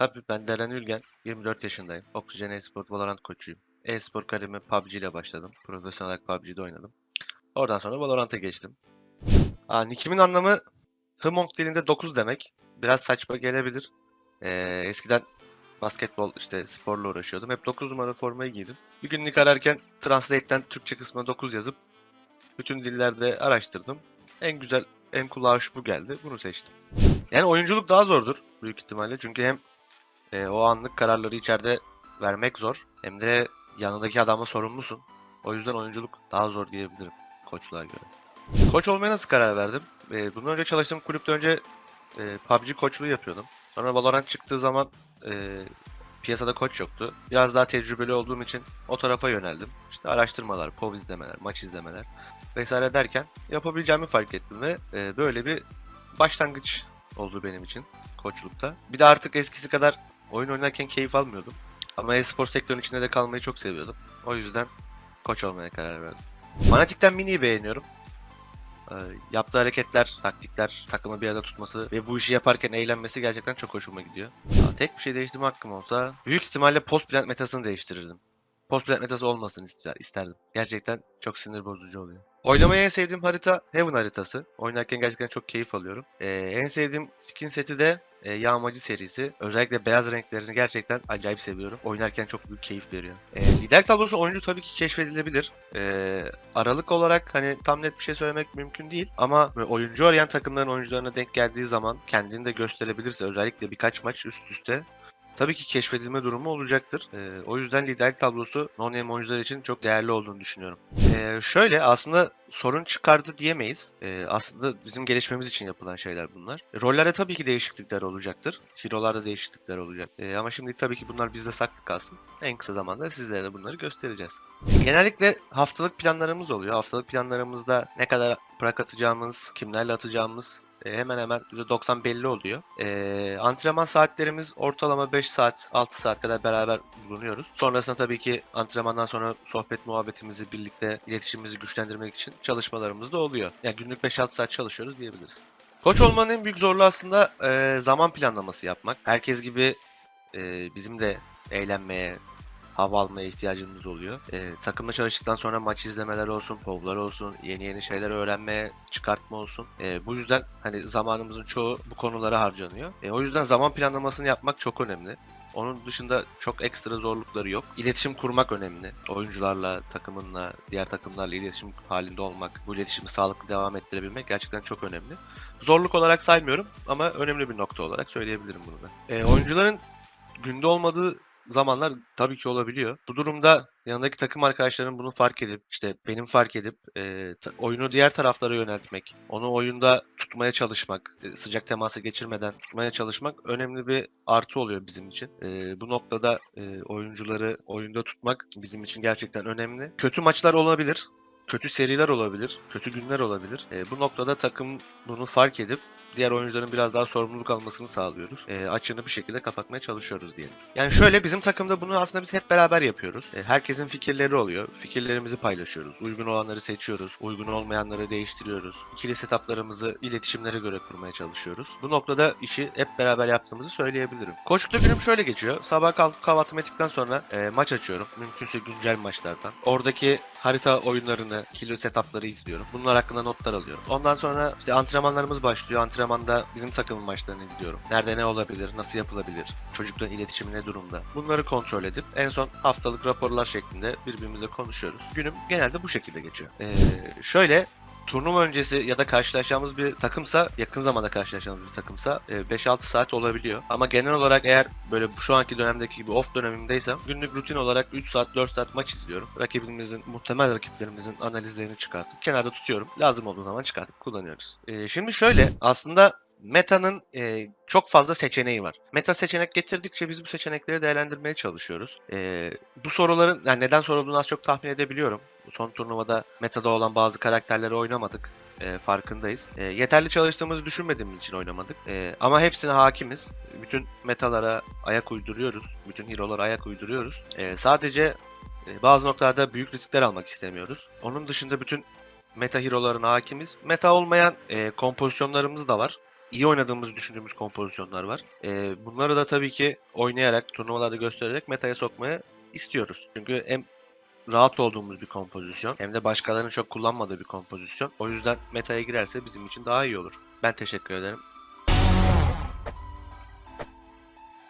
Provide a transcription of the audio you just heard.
Tabii ben Deren Ülgen, 24 yaşındayım. Oksijen Esport Valorant koçuyum. E-spor kariyerime PUBG ile başladım. Profesyonel olarak PUBG'de oynadım. Oradan sonra Valorant'a geçtim. Aa, nickimin anlamı Hmong dilinde 9 demek. Biraz saçma gelebilir. Ee, eskiden basketbol işte sporla uğraşıyordum. Hep 9 numara formayı giydim. Bir gün nick ararken Translate'den Türkçe kısmına 9 yazıp bütün dillerde araştırdım. En güzel, en kulağa bu geldi. Bunu seçtim. Yani oyunculuk daha zordur büyük ihtimalle. Çünkü hem e, o anlık kararları içeride vermek zor. Hem de yanındaki adamla sorumlusun. O yüzden oyunculuk daha zor diyebilirim koçluğa göre. Koç olmaya nasıl karar verdim? E, bundan önce çalıştığım kulüpte önce e, PUBG koçluğu yapıyordum. Sonra Valorant çıktığı zaman e, piyasada koç yoktu. Biraz daha tecrübeli olduğum için o tarafa yöneldim. İşte araştırmalar, POV izlemeler, maç izlemeler vesaire derken yapabileceğimi fark ettim ve e, böyle bir başlangıç oldu benim için koçlukta. Bir de artık eskisi kadar oyun oynarken keyif almıyordum. Ama e-spor sektörünün içinde de kalmayı çok seviyordum. O yüzden koç olmaya karar verdim. Fanatik'ten Mini'yi beğeniyorum. Ee, yaptığı hareketler, taktikler, takımı bir arada tutması ve bu işi yaparken eğlenmesi gerçekten çok hoşuma gidiyor. Aa, tek bir şey değiştirme hakkım olsa büyük ihtimalle post plant metasını değiştirirdim. Post plant metası olmasın ister, isterdim. Gerçekten çok sinir bozucu oluyor. Oynamayı en sevdiğim harita Heaven haritası. Oynarken gerçekten çok keyif alıyorum. Ee, en sevdiğim skin seti de e, Yağmacı serisi. Özellikle beyaz renklerini gerçekten acayip seviyorum. Oynarken çok büyük keyif veriyor. E, lider tablosu oyuncu tabii ki keşfedilebilir. E, aralık olarak hani tam net bir şey söylemek mümkün değil. Ama oyuncu arayan takımların oyuncularına denk geldiği zaman kendini de gösterebilirse özellikle birkaç maç üst üste tabii ki keşfedilme durumu olacaktır. Ee, o yüzden liderlik tablosu non-name oyuncular için çok değerli olduğunu düşünüyorum. Ee, şöyle aslında sorun çıkardı diyemeyiz. Ee, aslında bizim gelişmemiz için yapılan şeyler bunlar. Rollerde tabii ki değişiklikler olacaktır. Hero'larda değişiklikler olacak. Ee, ama şimdi tabii ki bunlar bizde saklı kalsın. En kısa zamanda sizlere de bunları göstereceğiz. Genellikle haftalık planlarımız oluyor. Haftalık planlarımızda ne kadar prak atacağımız, kimlerle atacağımız e, hemen hemen %90 belli oluyor. E, antrenman saatlerimiz ortalama 5 saat, 6 saat kadar beraber bulunuyoruz. Sonrasında tabii ki antrenmandan sonra sohbet muhabbetimizi birlikte iletişimimizi güçlendirmek için çalışmalarımız da oluyor. Yani günlük 5-6 saat çalışıyoruz diyebiliriz. Koç olmanın en büyük zorluğu aslında e, zaman planlaması yapmak. Herkes gibi e, bizim de eğlenmeye, hava almaya ihtiyacımız oluyor. E, takımla çalıştıktan sonra maç izlemeler olsun, povlar olsun, yeni yeni şeyler öğrenmeye çıkartma olsun. E, bu yüzden hani zamanımızın çoğu bu konulara harcanıyor. E, o yüzden zaman planlamasını yapmak çok önemli. Onun dışında çok ekstra zorlukları yok. İletişim kurmak önemli. Oyuncularla, takımınla, diğer takımlarla iletişim halinde olmak, bu iletişimi sağlıklı devam ettirebilmek gerçekten çok önemli. Zorluk olarak saymıyorum ama önemli bir nokta olarak söyleyebilirim bunu da. E, oyuncuların günde olmadığı zamanlar tabii ki olabiliyor. Bu durumda yanındaki takım arkadaşların bunu fark edip işte benim fark edip e, oyunu diğer taraflara yöneltmek, onu oyunda tutmaya çalışmak, e, sıcak teması geçirmeden tutmaya çalışmak önemli bir artı oluyor bizim için. E, bu noktada e, oyuncuları oyunda tutmak bizim için gerçekten önemli. Kötü maçlar olabilir. Kötü seriler olabilir, kötü günler olabilir. E, bu noktada takım bunu fark edip diğer oyuncuların biraz daha sorumluluk almasını sağlıyoruz. E, açığını bir şekilde kapatmaya çalışıyoruz diyelim. Yani şöyle bizim takımda bunu aslında biz hep beraber yapıyoruz. E, herkesin fikirleri oluyor. Fikirlerimizi paylaşıyoruz. Uygun olanları seçiyoruz. Uygun olmayanları değiştiriyoruz. İkili setuplarımızı iletişimlere göre kurmaya çalışıyoruz. Bu noktada işi hep beraber yaptığımızı söyleyebilirim. Koçlukta günüm şöyle geçiyor. Sabah kalkıp kahvaltımı ettikten sonra e, maç açıyorum. Mümkünse güncel maçlardan. Oradaki harita oyunlarını, kilo setupları izliyorum. Bunlar hakkında notlar alıyorum. Ondan sonra işte antrenmanlarımız başlıyor. Antrenmanda bizim takımın maçlarını izliyorum. Nerede ne olabilir, nasıl yapılabilir, çocukların iletişimi ne durumda. Bunları kontrol edip en son haftalık raporlar şeklinde birbirimizle konuşuyoruz. Günüm genelde bu şekilde geçiyor. Ee, şöyle turnuva öncesi ya da karşılaşacağımız bir takımsa, yakın zamanda karşılaşacağımız bir takımsa e, 5-6 saat olabiliyor. Ama genel olarak eğer böyle şu anki dönemdeki gibi off dönemimdeysem günlük rutin olarak 3 saat 4 saat maç izliyorum. Rakibimizin, muhtemel rakiplerimizin analizlerini çıkartıp kenarda tutuyorum. Lazım olduğu zaman çıkartıp kullanıyoruz. E, şimdi şöyle aslında Meta'nın e, çok fazla seçeneği var. Meta seçenek getirdikçe biz bu seçenekleri değerlendirmeye çalışıyoruz. E, bu soruların yani neden sorulduğunu az çok tahmin edebiliyorum. Son turnuvada metada olan bazı karakterleri oynamadık. E, farkındayız. E, yeterli çalıştığımızı düşünmediğimiz için oynamadık. E, ama hepsine hakimiz. Bütün metalara ayak uyduruyoruz. Bütün hero'lara ayak uyduruyoruz. E, sadece e, bazı noktalarda büyük riskler almak istemiyoruz. Onun dışında bütün meta hero'larına hakimiz. Meta olmayan e, kompozisyonlarımız da var. iyi oynadığımızı düşündüğümüz kompozisyonlar var. Ee, bunları da tabii ki oynayarak, turnuvalarda göstererek metaya sokmaya istiyoruz. Çünkü hem rahat olduğumuz bir kompozisyon hem de başkalarının çok kullanmadığı bir kompozisyon. O yüzden metaya girerse bizim için daha iyi olur. Ben teşekkür ederim.